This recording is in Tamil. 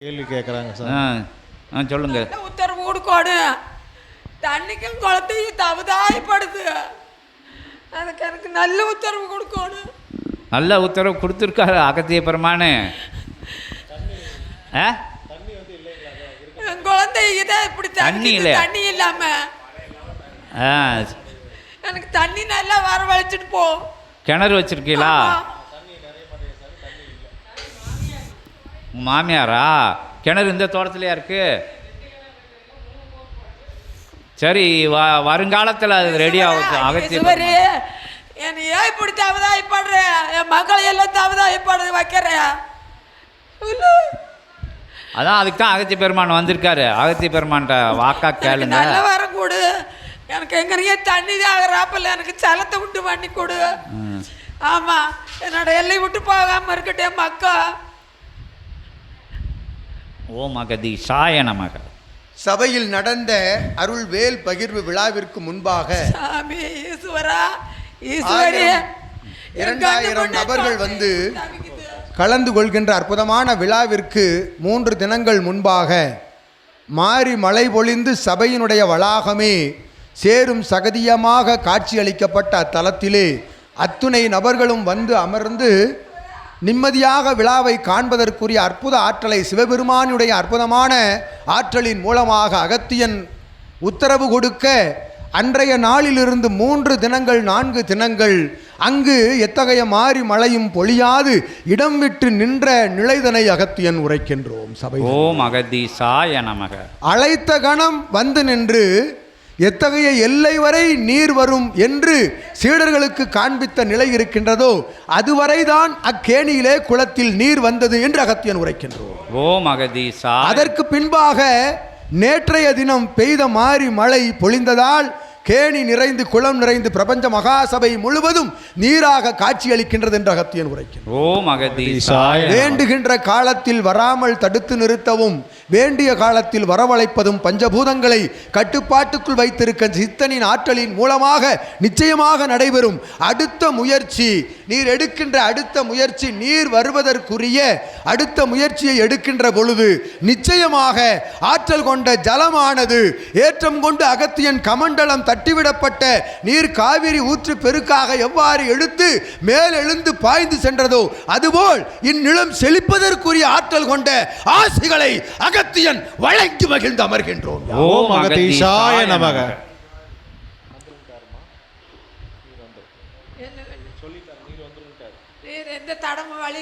கேள்வி கேட்குறாங்க சார். ஆ ஆ சொல்லுங்க. நல்ல உத்தரவு கொடுக்கணும் தண்ணிக்கும் குளத்தையும் தவதாயப்படுது அதுக்கு எனக்கு நல்ல உத்தரவு கொடுக்கணும் நல்ல உத்தரவு கொடுத்துருக்காரு அகத்திய பெருமானு. ஆ? என் குழந்தைக்கு தான் இப்படி தண்ணி இல்லையா? தண்ணி இல்லாம. ஆ. எனக்கு தண்ணி நல்லா வரவழைச்சிட்டு போ. கிணறு வச்சிருக்கீங்களா ஆமா. உங்க மாமியாரா? கிணறு இந்த தோட்டத்துலையா இருக்கு? சரி வ வருங்காலத்தில் அது ரெடி ஆகும் பெருமான். என்னை ஏன் இப்படி தவதாயப்படுற? என் மக்களை எல்லாம் தவதாயப்படுறது வைக்கிற? சொல்லு. அதான் அதுக்கு தான் அகத்திய பெருமான் வந்திருக்காரு. அகத்திய பெருமான்கிட்ட வாக்கா கேளுங்க. நல்ல வரம் கொடு. எனக்கு எங்கனையே தண்ணி ஆகிறாப்பில் எனக்கு சலத்தை விட்டு பண்ணி கொடு. ம். ஆமா என்னோட எல்லை விட்டு போகாம இருக்கட்டும் மக்கா. ஓ மகதி சாய நமக சபையில் நடந்த அருள் வேல் பகிர்வு விழாவிற்கு முன்பாக சாமி ஈஸ்வரா இரண்டாயிரம் நபர்கள் வந்து கலந்து கொள்கின்ற அற்புதமான விழாவிற்கு மூன்று தினங்கள் முன்பாக மாறி மழை பொழிந்து சபையினுடைய வளாகமே சேரும் சகதியமாக காட்சியளிக்கப்பட்ட அத்தலத்திலே அத்துணை நபர்களும் வந்து அமர்ந்து நிம்மதியாக விழாவை காண்பதற்குரிய அற்புத ஆற்றலை சிவபெருமானுடைய அற்புதமான ஆற்றலின் மூலமாக அகத்தியன் உத்தரவு கொடுக்க அன்றைய நாளிலிருந்து மூன்று தினங்கள் நான்கு தினங்கள் அங்கு எத்தகைய மாறி மழையும் பொழியாது இடம் விட்டு நின்ற நிலைதனை அகத்தியன் உரைக்கின்றோம். சபை ஓ மகதி சாய நமக. அழைத்த கணம் வந்து நின்று எத்தகைய எல்லை வரை நீர் வரும் என்று சீடர்களுக்கு காண்பித்த நிலை இருக்கின்றதோ அதுவரைதான் அக்கேணியிலே குளத்தில் நீர் வந்தது என்று அகத்தியன் உரைக்கின்றோம் ஓ மகதி சாய அதற்கு பின்பாக நேற்றைய தினம் பெய்த மாறி மழை பொழிந்ததால் கேணி நிறைந்து குளம் நிறைந்து பிரபஞ்ச மகாசபை முழுவதும் நீராக காட்சியளிக்கின்றது என்று அகத்தியன் நமக. வேண்டுகின்ற காலத்தில் வராமல் தடுத்து நிறுத்தவும் வேண்டிய காலத்தில் வரவழைப்பதும் பஞ்சபூதங்களை கட்டுப்பாட்டுக்குள் வைத்திருக்க சித்தனின் ஆற்றலின் மூலமாக நிச்சயமாக நடைபெறும் அடுத்த முயற்சி. நீர் எடுக்கின்ற அடுத்த முயற்சி நீர் வருவதற்குரிய அடுத்த முயற்சியை எடுக்கின்ற பொழுது நிச்சயமாக ஆற்றல் கொண்ட ஜலமானது ஏற்றம் கொண்டு அகத்தியன் கமண்டலம் தட்டிவிடப்பட்ட நீர் காவிரி ஊற்று பெருக்காக எவ்வாறு எடுத்து மேலெழுந்து பாய்ந்து சென்றதோ அதுபோல் இந்நிலம் செழிப்பதற்குரிய ஆற்றல் கொண்ட ஆசைகளை அகத்தியன் வழங்கி மகிழ்ந்து அமர்கின்றோம் ஓ ஓம் சாய நமக. நீர் எந்த தடமும் வழி